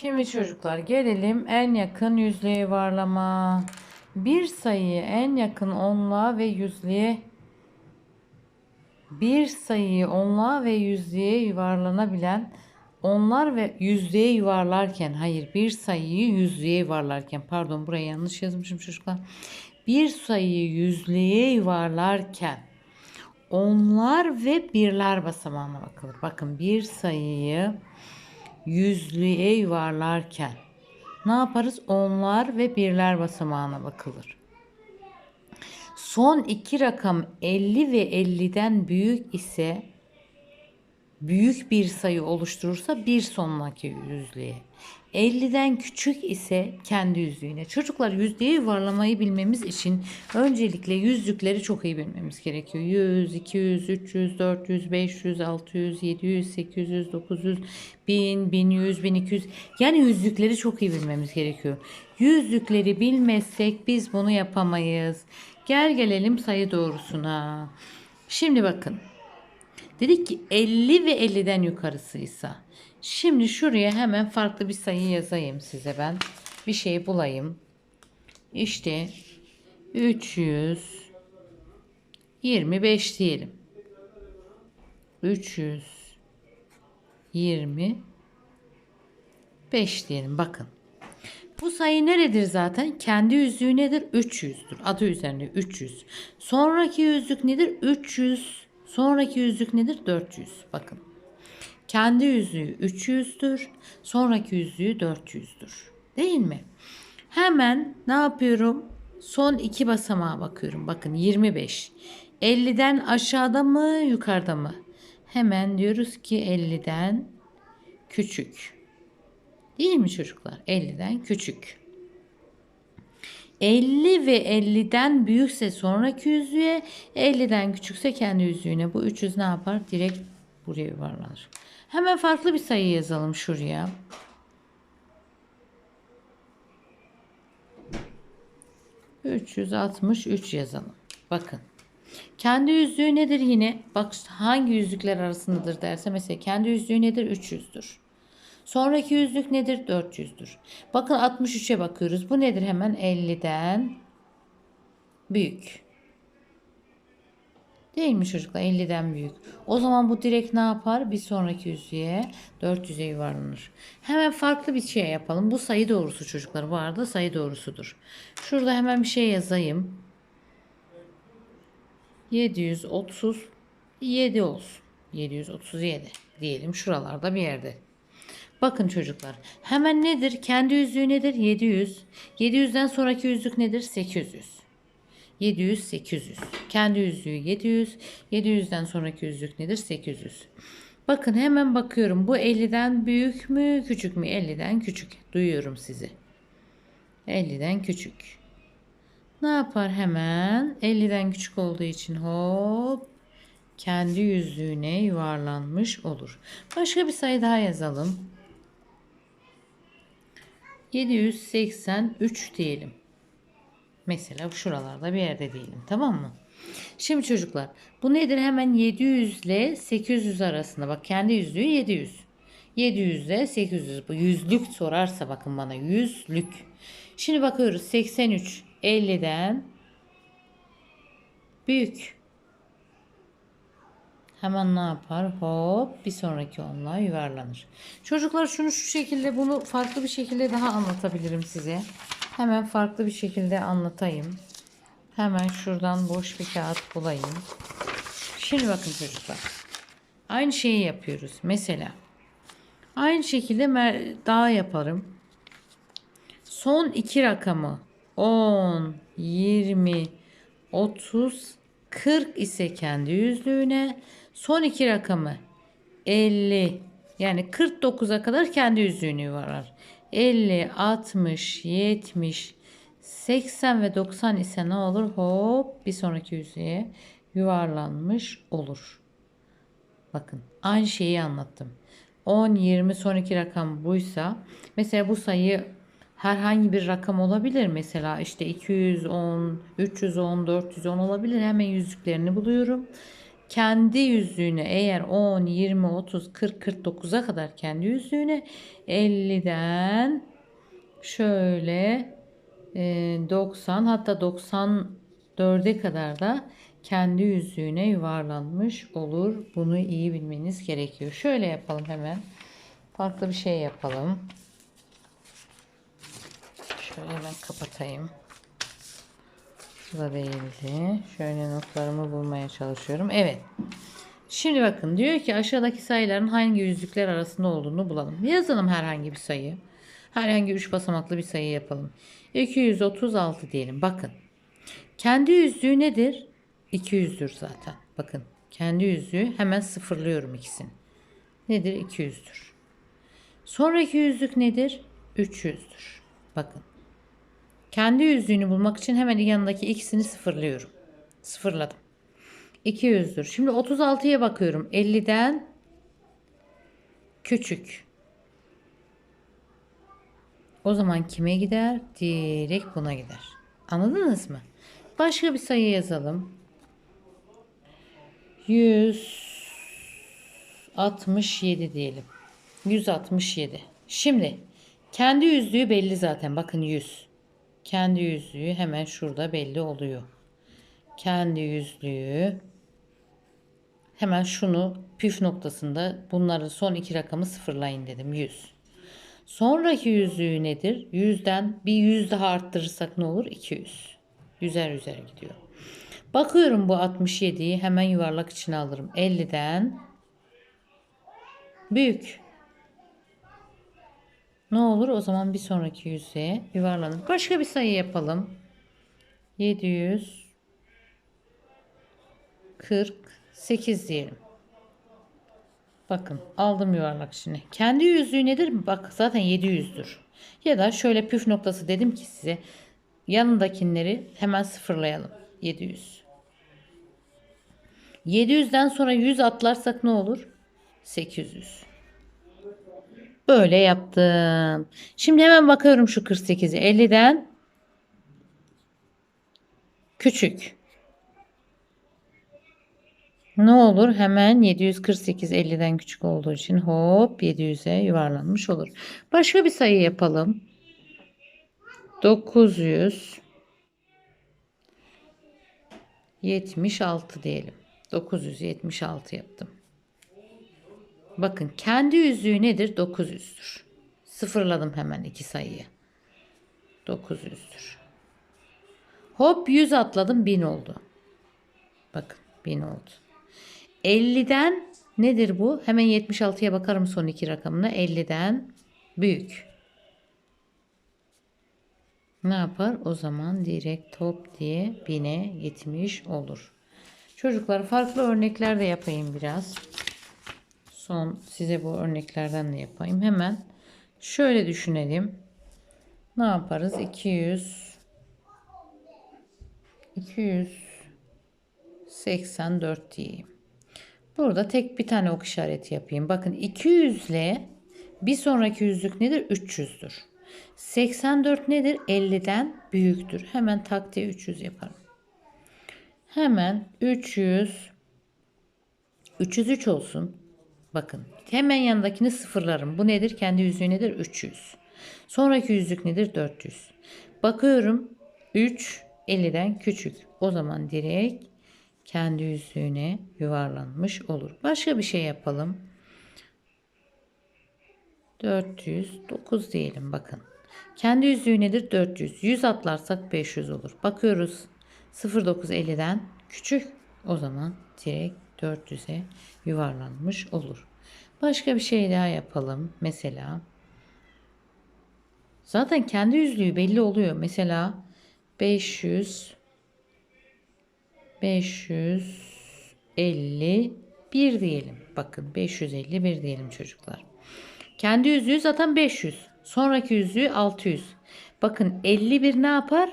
Şimdi çocuklar gelelim en yakın yüzlüğe yuvarlama. Bir sayıyı en yakın onluğa ve yüzlüğe bir sayıyı onluğa ve yüzlüğe yuvarlanabilen onlar ve yüzlüğe yuvarlarken hayır bir sayıyı yüzlüğe yuvarlarken pardon buraya yanlış yazmışım çocuklar. Bir sayıyı yüzlüğe yuvarlarken onlar ve birler basamağına bakılır. Bakın bir sayıyı yüzlüğe yuvarlarken ne yaparız? Onlar ve birler basamağına bakılır. Son iki rakam 50 ve 50'den büyük ise büyük bir sayı oluşturursa bir sonraki yüzlüğe. 50'den küçük ise kendi yüzlüğüne. Çocuklar yüzlüğe yuvarlamayı bilmemiz için öncelikle yüzlükleri çok iyi bilmemiz gerekiyor. 100, 200, 300, 400, 500, 600, 700, 800, 900, 1000, 1100, 1200. Yani yüzlükleri çok iyi bilmemiz gerekiyor. Yüzlükleri bilmezsek biz bunu yapamayız. Gel gelelim sayı doğrusuna. Şimdi bakın. Dedik ki 50 ve 50'den yukarısıysa. Şimdi şuraya hemen farklı bir sayı yazayım size ben. Bir şey bulayım. İşte 325 diyelim. 325 diyelim bakın. Bu sayı neredir zaten? Kendi yüzüğü nedir? 300'dür. Adı üzerinde 300. Sonraki yüzük nedir? 300. Sonraki yüzük nedir? 400. Bakın. Kendi yüzüğü 300'dür. Sonraki yüzüğü 400'dür. Değil mi? Hemen ne yapıyorum? Son iki basamağa bakıyorum. Bakın 25. 50'den aşağıda mı yukarıda mı? Hemen diyoruz ki 50'den küçük. Değil mi çocuklar? 50'den küçük. 50 ve 50'den büyükse sonraki yüzüğe, 50'den küçükse kendi yüzüğüne. Bu 300 ne yapar? Direkt buraya yuvarlanır. Hemen farklı bir sayı yazalım şuraya. ...363 yazalım. Bakın. Kendi yüzüğü nedir yine? Bak hangi yüzükler arasındadır derse mesela kendi yüzüğü nedir? 300'dür. Sonraki yüzlük nedir? 400'dür. Bakın 63'e bakıyoruz. Bu nedir hemen? 50'den büyük. Değil mi çocuklar? 50'den büyük. O zaman bu direkt ne yapar? Bir sonraki yüzüğe 400'e yuvarlanır. Hemen farklı bir şey yapalım. Bu sayı doğrusu çocuklar. Bu arada sayı doğrusudur. Şurada hemen bir şey yazayım. 737 olsun. 737 diyelim şuralarda bir yerde. Bakın çocuklar. Hemen nedir? Kendi yüzüğü nedir? 700. 700'den sonraki yüzük nedir? 800. 700, 800. Kendi yüzüğü 700. 700'den sonraki yüzük nedir? 800. Bakın hemen bakıyorum. Bu 50'den büyük mü, küçük mü? 50'den küçük. Duyuyorum sizi. 50'den küçük. Ne yapar hemen? 50'den küçük olduğu için hop kendi yüzüğüne yuvarlanmış olur. Başka bir sayı daha yazalım. 783 diyelim. Mesela şuralarda bir yerde diyelim. Tamam mı? Şimdi çocuklar bu nedir? Hemen 700 ile 800 arasında. Bak kendi yüzlüğü 700. 700 ile 800. Bu yüzlük sorarsa bakın bana yüzlük. Şimdi bakıyoruz 83 50'den büyük. Hemen ne yapar? Hop bir sonraki onluğa yuvarlanır. Çocuklar şunu şu şekilde bunu farklı bir şekilde daha anlatabilirim size. Hemen farklı bir şekilde anlatayım. Hemen şuradan boş bir kağıt bulayım. Şimdi bakın çocuklar. Aynı şeyi yapıyoruz. Mesela aynı şekilde daha yaparım. Son iki rakamı 10, 20, 30, 40 ise kendi yüzlüğüne son iki rakamı 50 yani 49'a kadar kendi yüzüğünü yuvarlar. 50, 60, 70, 80 ve 90 ise ne olur? Hop bir sonraki yüzüğe yuvarlanmış olur. Bakın aynı şeyi anlattım. 10, 20 sonraki rakam buysa mesela bu sayı herhangi bir rakam olabilir. Mesela işte 210, 310, 410 olabilir. Hemen yüzüklerini buluyorum. Kendi yüzüğüne eğer 10, 20, 30, 40, 49'a kadar kendi yüzüğüne 50'den şöyle e, 90 hatta 94'e kadar da kendi yüzüğüne yuvarlanmış olur. Bunu iyi bilmeniz gerekiyor. Şöyle yapalım hemen. Farklı bir şey yapalım. Şöyle hemen kapatayım. Değildi. Şöyle notlarımı bulmaya çalışıyorum. Evet. Şimdi bakın diyor ki aşağıdaki sayıların hangi yüzlükler arasında olduğunu bulalım. Yazalım herhangi bir sayı. Herhangi 3 basamaklı bir sayı yapalım. 236 diyelim. Bakın. Kendi yüzlüğü nedir? 200'dür zaten. Bakın. Kendi yüzlüğü hemen sıfırlıyorum ikisini. Nedir? 200'dür. Sonraki yüzlük nedir? 300'dür. Bakın. Kendi yüzlüğünü bulmak için hemen yanındaki ikisini sıfırlıyorum. Sıfırladım. 200'dür. Şimdi 36'ya bakıyorum. 50'den küçük. O zaman kime gider? Direkt buna gider. Anladınız mı? Başka bir sayı yazalım. 167 diyelim. 167. Şimdi kendi yüzlüğü belli zaten. Bakın 100. Kendi yüzlüğü hemen şurada belli oluyor. Kendi yüzlüğü hemen şunu püf noktasında bunların son iki rakamı sıfırlayın dedim. 100. Sonraki yüzlüğü nedir? 100'den bir 100 daha arttırırsak ne olur? 200. Yüzer yüzer gidiyor. Bakıyorum bu 67'yi hemen yuvarlak içine alırım. 50'den büyük. Ne olur? O zaman bir sonraki yüzeye yuvarlanır. Başka bir sayı yapalım. 748 diyelim. Bakın aldım yuvarlak içine. Kendi yüzüğü nedir? Bak zaten 700'dür. Ya da şöyle püf noktası dedim ki size. Yanındakileri hemen sıfırlayalım. 700. 700'den sonra 100 atlarsak ne olur? 800. Böyle yaptım. Şimdi hemen bakıyorum şu 48'i. 50'den küçük. Ne olur? Hemen 748 50'den küçük olduğu için hop 700'e yuvarlanmış olur. Başka bir sayı yapalım. 976 diyelim. 976 yaptım. Bakın kendi yüzüğü nedir? 900'dür. Sıfırladım hemen iki sayıyı. 900'dür. Hop 100 atladım 1000 oldu. Bakın 1000 oldu. 50'den nedir bu? Hemen 76'ya bakarım son iki rakamına. 50'den büyük. Ne yapar? O zaman direkt top diye 1000'e gitmiş olur. Çocuklar farklı örnekler de yapayım biraz. Son size bu örneklerden de yapayım. Hemen şöyle düşünelim. Ne yaparız? 200 284 diyeyim. Burada tek bir tane ok işareti yapayım. Bakın 200 ile bir sonraki yüzlük nedir? 300'dür. 84 nedir? 50'den büyüktür. Hemen tak diye 300 yaparım. Hemen 300 303 olsun. Bakın hemen yanındakini sıfırlarım. Bu nedir? Kendi yüzüğü nedir? 300. Sonraki yüzlük nedir? 400. Bakıyorum 3 50'den küçük. O zaman direkt kendi yüzüğüne yuvarlanmış olur. Başka bir şey yapalım. 409 diyelim bakın. Kendi yüzüğü nedir? 400. 100 atlarsak 500 olur. Bakıyoruz 0950'den küçük. O zaman direkt 400'e yuvarlanmış olur. Başka bir şey daha yapalım. Mesela zaten kendi yüzlüğü belli oluyor. Mesela 500 551 diyelim. Bakın 551 diyelim çocuklar. Kendi yüzüğü zaten 500. Sonraki yüzüğü 600. Bakın 51 ne yapar?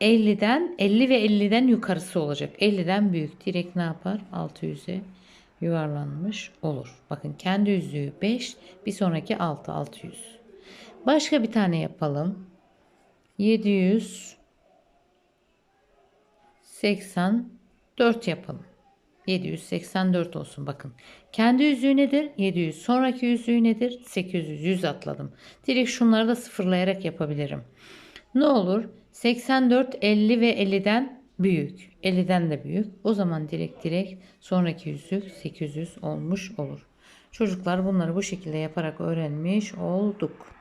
50'den 50 ve 50'den yukarısı olacak. 50'den büyük. Direkt ne yapar? 600'e yuvarlanmış olur. Bakın kendi yüzüğü 5, bir sonraki 6 600. Başka bir tane yapalım. 784 yapalım. 784 olsun bakın. Kendi yüzüğü nedir? 700. Sonraki yüzüğü nedir? 800. 100 atladım. Direkt şunları da sıfırlayarak yapabilirim. Ne olur? 84 50 ve 50'den büyük. 50'den de büyük. O zaman direkt direkt sonraki yüzük 800 olmuş olur. Çocuklar bunları bu şekilde yaparak öğrenmiş olduk.